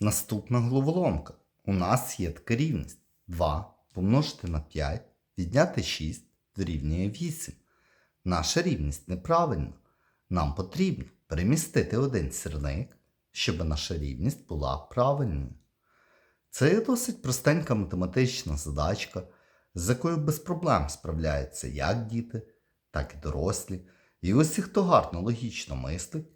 Наступна головоломка. У нас є така рівність. 2 помножити на 5, відняти 6 дорівнює 8. Наша рівність неправильна. Нам потрібно перемістити один сірник, щоб наша рівність була правильною. Це є досить простенька математична задачка, з якою без проблем справляються як діти, так і дорослі. І усі, хто гарно логічно мислить,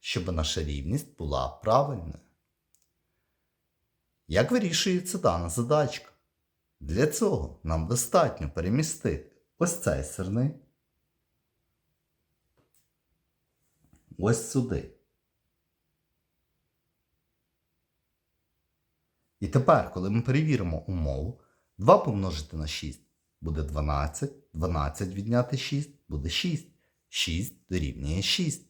щоб наша рівність була правильною. Як вирішується дана задачка? Для цього нам достатньо перемістити ось цей сирник ось сюди. І тепер, коли ми перевіримо умову, 2 помножити на 6 буде 12, 12 відняти 6 буде 6. 6 дорівнює 6.